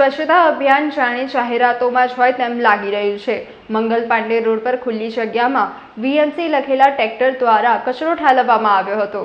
સ્વચ્છતા અભિયાન જાણે જાહેરાતોમાં જ હોય તેમ લાગી રહ્યું છે. મંગલ પાંડે રોડ પર ખુલ્લી જગ્યામાં વીએમસી લખેલા ટ્રેક્ટર દ્વારા કચરો ઠાલવવામાં આવ્યો હતો.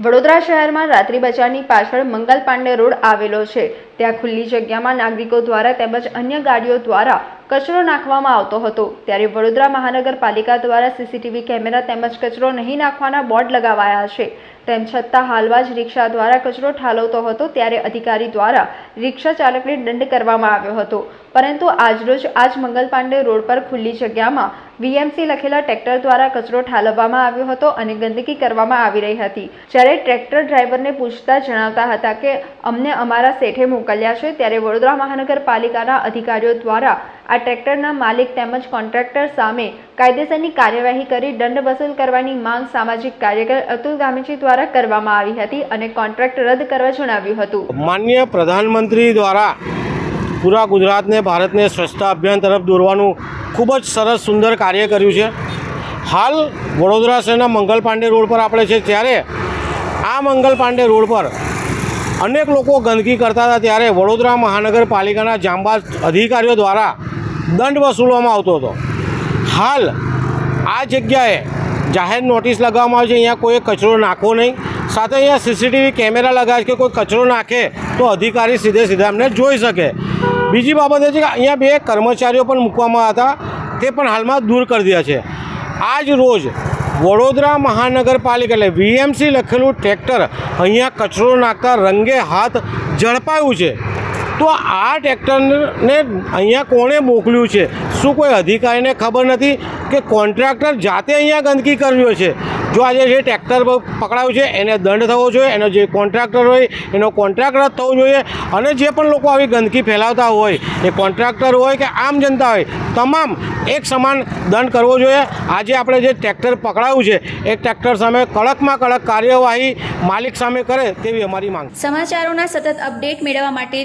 વડોદરા શહેરમાં રાત્રિ બજારની પાછળ મંગલ પાંડે રોડ આવેલો છે. ત્યાં ખુલ્લી જગ્યામાં નાગરિકો દ્વારા તેમજ અન્ય ગાડીઓ દ્વારા કચરો નાખવામાં આવતો હતો. ત્યારે વડોદરા મહાનગરપાલિકા દ્વારા સીસીટીવી કેમેરા તેમજ કચરો નહીં નાખવાના બોર્ડ લગાવાયા છે. તેમ છતાં હાલમાં જ રિક્ષા દ્વારા કચરો ઠાલવતો હતો ત્યારે અધિકારી દ્વારા રિક્ષા ચાલકને દંડ કરવામાં આવ્યો હતો. પરંતુ આજરોજ આજ મંગલ પાંડે રોડ પર ખુલ્લી જગ્યામાં વીએમસી લખેલા ટ્રેક્ટર દ્વારા કચરો ઠાલવવામાં આવ્યો હતો અને ગંદકી કરવામાં આવી રહી હતી. જ્યારે ટ્રેક્ટર ડ્રાઈવરને પૂછતા જણાવતા હતા કે, અમને અમારા શેઠે મોકલ્યા છે, ત્યારે વડોદરા મહાનગરપાલિકાના અધિકારીઓ દ્વારા આ ટ્રેક્ટરના માલિક તેમજ કોન્ટ્રાક્ટર સામે કાયદેસરની કાર્યવાહી કરી દંડ વસૂલ કરવાની માંગ સામાજિક કાર્યકર અતુલ ગામીજી દ્વારા કરવામાં આવી હતી અને કોન્ટ્રાક્ટ રદ કરવા જણાવ્યું હતું. માન્ય પ્રધાનમંત્રી દ્વારા પૂરા ગુજરાતને ભારતને સ્વચ્છતા અભિયાન તરફ દોરવાનું ખૂબ જ સરસ, સુંદર કાર્ય કર્યું છે. હાલ વડોદરા શહેરના મંગલ પાંડે રોડ પર આપણે છે ત્યારે આ મંગલ પાંડે રોડ પર અનેક લોકો ગંદકી કરતા હતા ત્યારે વડોદરા મહાનગરપાલિકાના જાંબાજ અધિકારીઓ દ્વારા દંડ વસૂલવામાં આવતો હતો. હાલ આ જગ્યાએ જાહેર નોટિસ લગાવવામાં આવે છે, અહીંયા કોઈ કચરો નાખવો નહીં. સાથે અહીંયા સીસીટીવી કેમેરા લગાવે છે કે કોઈ કચરો નાખે તો અધિકારી સીધે સીધા એમને જોઈ શકે. બીજી બાબત એ છે કે અહીંયા બે કર્મચારીઓ પણ મૂકવામાં હતા. તે પણ હાલમાં દૂર કરી દીધા છે. આજ રોજ વડોદરા મહાનગરપાલિકા એટલે વીએમસી લખેલું ટ્રેક્ટર અહીંયા કચરો નાખતા રંગે હાથ ઝડપાયું છે. તો આ ટ્રેક્ટરને અહીંયા કોણે મોકલ્યું છે? શું કોઈ અધિકારીને ખબર નથી કે કોન્ટ્રાક્ટર જાતે અહીંયા ગંદકી કર્યો છે? જો આજે જે ટ્રેક્ટર પકડાયું છે, એને દંડ થવો જોઈએ, એનો જે કોન્ટ્રાક્ટર હોય, એનો કોન્ટ્રાક્ટ રદ થવો જોઈએ અને જે પણ લોકો આવી ગંદકી ફેલાવતા હોય, એ કોન્ટ્રાક્ટર હોય કે આમ જનતા હોય, તમામ એક સમાન દંડ કરવો જોઈએ. આજે આપણે જે ટ્રેક્ટર પકડાયું છે, એ ટ્રેક્ટર સામે કડકમાં કડક કાર્યવાહી માલિક સામે કરે તેવી અમારી માંગ. સમાચારોના સતત અપડેટ મેળવવા માટે